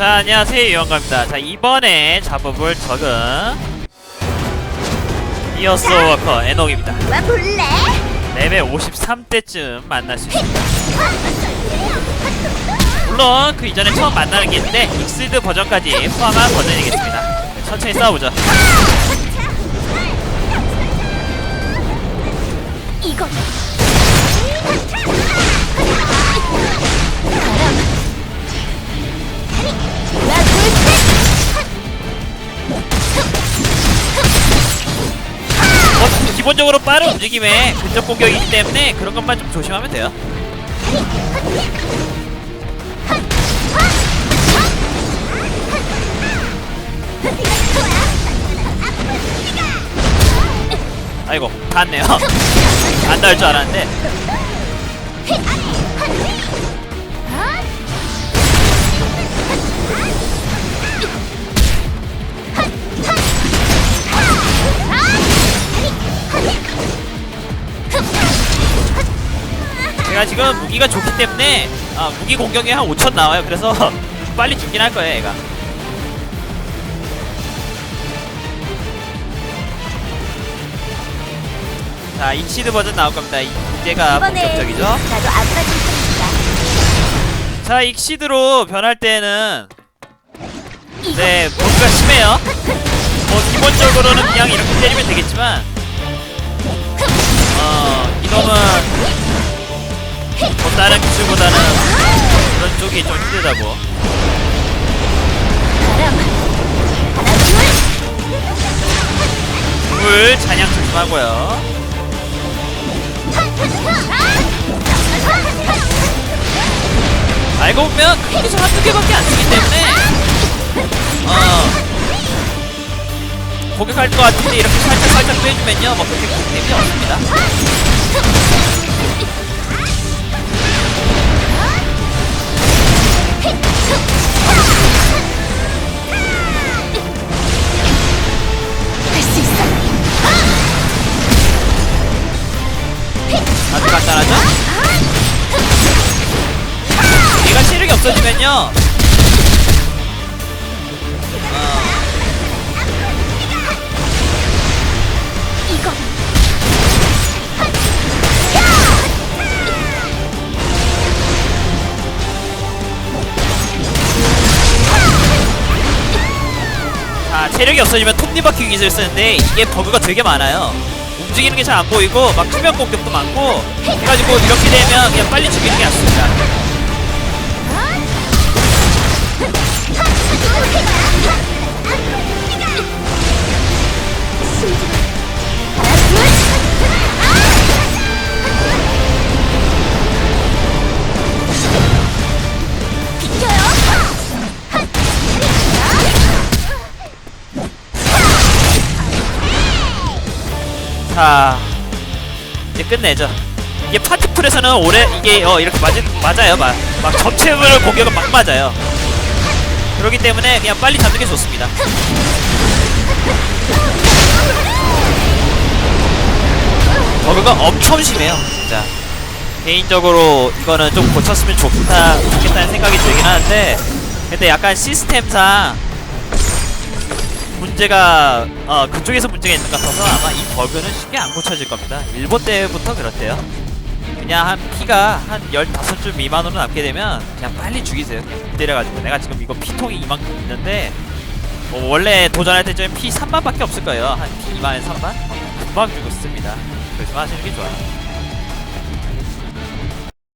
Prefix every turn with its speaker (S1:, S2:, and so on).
S1: 자 안녕하세요. 유영가입니다. 자 이번에 잡아볼 적은 이어스 워커 에녹입니다.
S2: 와 볼래?
S1: 레벨 53대쯤 만날 수 있습니다. 물론 그 이전에 처음 만나는 게 있는데 익스드 버전까지 포함한 버전이겠습니다. 네, 천천히 싸워보죠.
S2: 이거
S1: 기본적으로 빠른 움직임에 근접 공격이기 때문에 그런 것만 좀 조심하면 돼요. 아이고 닿네요. 안 닿을 줄 알았는데 제가 지금 무기가 좋기 때문에 아, 무기 공격이 한 5천 나와요. 그래서 빨리 죽긴 할 거예요 얘가. 자 익시드 버전 나올 겁니다. 이제가 본격적이죠?
S2: 나도 좀.
S1: 자 익시드로 변할 때는 네 뭔가 심해요. 뭐 기본적으로는 그냥 이렇게 때리면 되겠지만 어 이놈은 뭐 다른 기술보다는 그런 쪽이 좀 힘들다고. 물 잔향 조심하고요. 알고 보면 큰 기술 한두 개밖에 안 쓰기 때문에 어 공격할 것 같은데 이렇게 살짝 살짝 빼주면요. 뭐 그렇게 큰 힘이 없습니다 없어지면요. 자 체력이 없어지면 톱니바퀴 기술 쓰는데 이게 버그가 되게 많아요. 움직이는 게 잘 안 보이고 막 투명 공격도 많고 해가지고 이렇게 되면 그냥 빨리 죽이는 게 낫습니다 자 이제 끝내죠. 이게 파티풀에서는 오래 이게 어 이렇게 맞, 맞아요. 막, 막 전체를 공격은 막 맞아요. 그렇기 때문에 그냥 빨리 잡는 게 좋습니다. 버그가 엄청 심해요 진짜. 개인적으로 이거는 좀 고쳤으면 좋다, 좋겠다는 생각이 들긴 하는데 근데 약간 시스템상 문제가 어 그쪽에서 문제가 있는 것 같아서 아마 이 버그는 쉽게 안 고쳐질 겁니다. 일본 때부터 그렇대요. 그냥 한 피가 한 15줄 미만으로 남게 되면 그냥 빨리 죽이세요. 때려가지고 내가 지금 이거 피통이 이만큼 있는데 뭐 원래 도전할 때쯤 피 3만밖에 없을 거예요. 한 피 2만에 3만? 금방 죽었습니다. 조심하시는 게 좋아요.